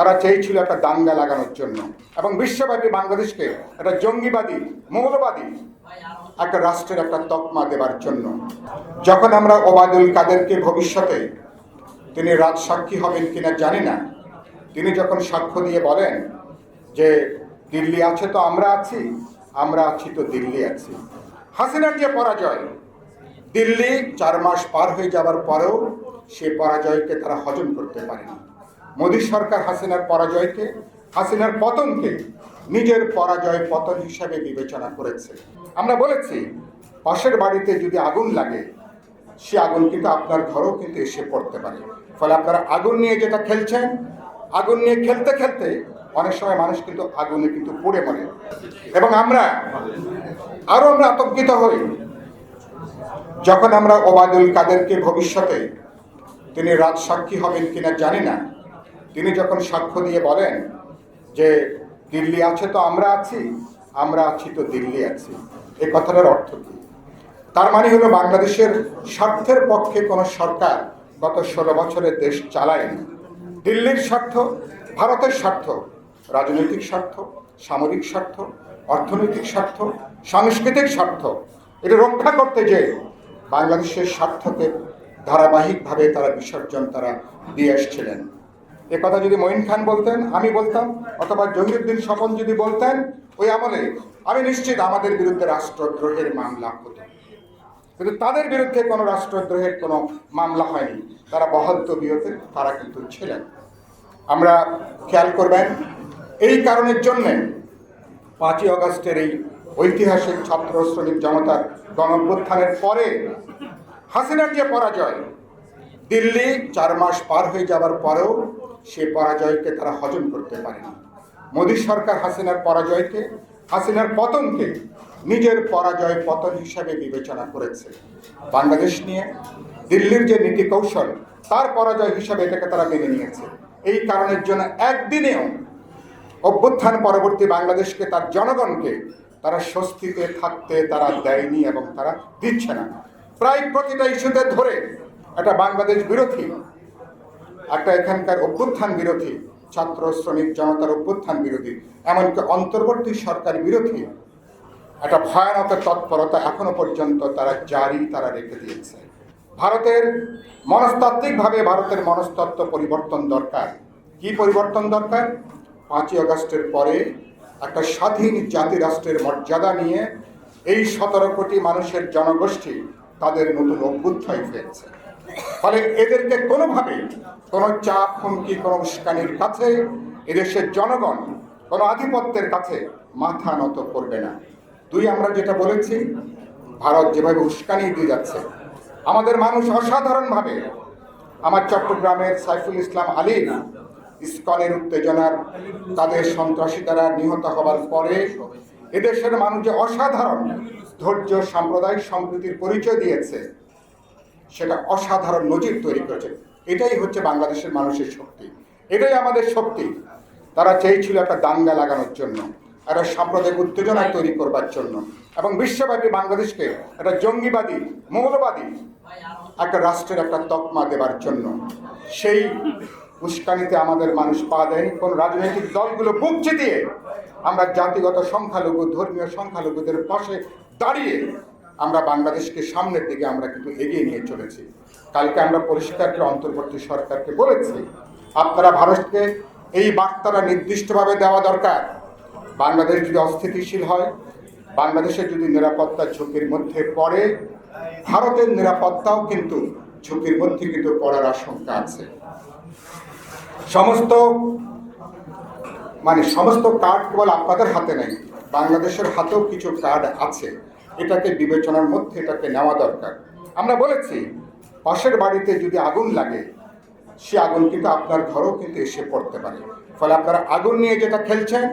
তারা চেয়েছিল একটা দাঙ্গা লাগানোর জন্য। এবং বিশ্বব্যাপী বাংলাদেশকে একটা জঙ্গিবাদী, মৌলবাদী একটা রাষ্ট্রের একটা তকমা দেবার জন্য। যখন আমরা ওবায়দুল কাদেরকে ভবিষ্যতে তিনি রাজসাক্ষী হবেন কিনা জানি না, তিনি যখন সাক্ষ্য দিয়ে বলেন যে দিল্লি আছে তো আমরা আছি আমরা আছি তো দিল্লি আছি। হাসিনার যে পরাজয়, দিল্লি চার মাস পার হয়ে যাওয়ার পরেও সে পরাজয়কে তারা হজম করতে পারেনি। মোদী সরকার হাসিনার পরাজয়কে, হাসিনার পতনকে নিজের পরাজয় পতন হিসাবে বিবেচনা করেছে। আমরা বলেছি, পাশের বাড়িতে যদি আগুন লাগে, সে আগুন কিন্তু আপনার ঘরেও কিন্তু এসে পড়তে পারে। ফলে আপনারা আগুন নিয়ে যেটা খেলছেন, আগুন নিয়ে খেলতে খেলতে অনেক সময় মানুষ কিন্তু আগুনে কিন্তু পড়ে মরে। এবং আমরা, আরও আমরা আতঙ্কিত হই। যখন আমরা ওবায়দুল কাদেরকে ভবিষ্যতে তিনি রাজসাক্ষী হবেন কিনা জানি না। তিনি যখন সাক্ষ্য দিয়ে বলেন যে দিল্লি আছে তো আমরা আছি আমরা আছি তো দিল্লি আছি। এই কথাটার অর্থ কী? তার মানে হলো বাংলাদেশের স্বার্থের পক্ষে কোনো সরকার গত ষোলো বছরের দেশ চালায়নি। দিল্লির স্বার্থ, ভারতের স্বার্থ, রাজনৈতিক স্বার্থ, সামরিক স্বার্থ, অর্থনৈতিক স্বার্থ, সাংস্কৃতিক স্বার্থ, এটা রক্ষা করতে যে বাংলাদেশের স্বার্থকে ধারাবাহিকভাবে তারা বিসর্জন তারা দিয়ে এসছিলেন। এ কথা যদি মঈন খান বলতেন, আমি বলতাম, অথবা জহিরুদ্দিন স্বপন যদি বলতেন, ওই আমলে আমি নিশ্চিত আমাদের বিরুদ্ধে রাষ্ট্রদ্রোহের মামলা হতো। কিন্তু তাদের বিরুদ্ধে কোনো রাষ্ট্রদ্রোহের কোনো মামলা হয়নি। তারা বহাল তবিয়তে তারা কিন্তু ছিলেন। আমরা খেয়াল করবেন, এই কারণের জন্যে পাঁচই অগস্টের এই ঐতিহাসিক ছাত্র শ্রমিক জনতার গণঅভ্যুত্থানের পরে হাসিনার যে পরাজয় দিল্লি চার মাস পার হয়ে যাওয়ার পরেও সে পরাজয়কে তারা হজম করতে পারেনি। মোদী সরকার হাসিনার পরাজয়কে, হাসিনার পতনকে নিজের পরাজয় পতন হিসাবে বিবেচনা করেছে। বাংলাদেশ নিয়ে, দিল্লির যে নীতি কৌশল, তার পরাজয় হিসাবে এটাকে তারা মেনে নিয়েছে। এই কারণের জন্য একদিনেও অভ্যুত্থান পরবর্তী বাংলাদেশকে, তার জনগণকে তারা স্বস্তিতে থাকতে তারা দেয়নি এবং তারা দিচ্ছে না। প্রায় প্রতিটা ইস্যুতে ধরে একটা বাংলাদেশ বিরোধী, একটা এখানকার অভ্যুত্থান বিরোধী, ছাত্র, শ্রমিক, জনতার অভ্যুত্থান বিরোধী, এমনকি অন্তর্বর্তী সরকার বিরোধী, একটা ভয়ানক তৎপরতা এখনও পর্যন্ত তারা জারি, তারা রেখে দিয়েছে। ভারতের মনস্তাত্ত্বিকভাবে ভারতের মনস্তত্ত্ব পরিবর্তন দরকার। কি পরিবর্তন দরকার? পাঁচই আগস্টের পরে একটা স্বাধীন জাতিরাষ্ট্রের মর্যাদা নিয়ে এই সতেরো কোটি মানুষের জনগোষ্ঠী তাদের নতুন অভ্যুত্থায় ফেলছে ফলে এদেরকে কোনোভাবে কোনো চাপ, হুমকি, কোনো উস্কানির কাছে এদেশের জনগণ কোনো আধিপত্যের কাছে মাথা নত করবে না। দুই, আমরা যেটা বলেছি, ভারত যেভাবে উস্কানি দিয়ে যাচ্ছে, আমাদের মানুষ অসাধারণভাবে আমার চট্টগ্রামের সাইফুল ইসলাম আলী ইস্কনের উত্তেজনার, তাদের সন্ত্রাসী দ্বারা নিহত হবার পরে এদেশের মানুষ যে অসাধারণ ধৈর্য, সাম্প্রদায়িক সম্প্রীতির পরিচয় দিয়েছে সেটা অসাধারণ নজির তৈরি করেছে। এটাই হচ্ছে বাংলাদেশের মানুষের শক্তি। এটাই আমাদের শক্তি। তারা চেয়েছিল একটা দাঙ্গা লাগানোর জন্য, একটা সাম্প্রদায়িক উত্তেজনা তৈরি করবার জন্য। এবং বিশ্বব্যাপী বাংলাদেশকে একটা জঙ্গিবাদী, মৌলবাদী একটা রাষ্ট্রের একটা তকমা দেবার জন্য। সেই উস্কানিতে আমাদের মানুষ পা দেয়নি। কোন রাজনৈতিক দলগুলো বুক দিয়ে আমরা জাতিগত সংখ্যালঘু, ধর্মীয় সংখ্যালঘুদের পাশে দাঁড়িয়ে আমরা বাংলাদেশকে সামনের দিকে আমরা কিন্তু এগিয়ে নিয়ে চলেছি। কালকে আমরা পরিষ্কার করে অন্তর্বর্তী সরকারকে বলেছি, আপনারা ভারতকে এই বার্তাটা নির্দিষ্টভাবে দেওয়া দরকার। বাংলাদেশ যদি অস্থিতিশীল হয়, বাংলাদেশের যদি নিরাপত্তা ঝুঁকির মধ্যে পড়ে, ভারতের নিরাপত্তাও কিন্তু ঝুঁকির মধ্যে কিন্তু পড়ার আশঙ্কা আছে। সমস্ত মানে সমস্ত কার্ড কেবল আপনাদের হাতে নেই, বাংলাদেশের হাতেও কিছু কার্ড আছে। এটাকে বিবেচনার মধ্যে এটাকে নেওয়া দরকার। আমরা বলেছি, পাশের বাড়িতে যদি আগুন লাগে, সে আগুন কিন্তু আপনার ঘরেও কিন্তু এসে পড়তে পারে। ফলে আপনারা আগুন নিয়ে যেটা খেলছেন,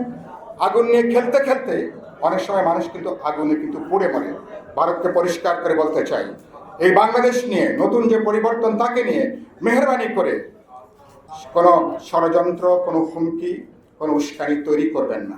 আগুন নিয়ে খেলতে খেলতে অনেক সময় মানুষ কিন্তু আগুনে কিন্তু পড়ে মরে। ভারতকে পরিষ্কার করে বলতে চাই, এই বাংলাদেশ নিয়ে নতুন যে পরিবর্তন তাকে নিয়ে মেহরবানি করে কোনো ষড়যন্ত্র, কোনো হুমকি, কোনো উস্কানি তৈরি করবেন না।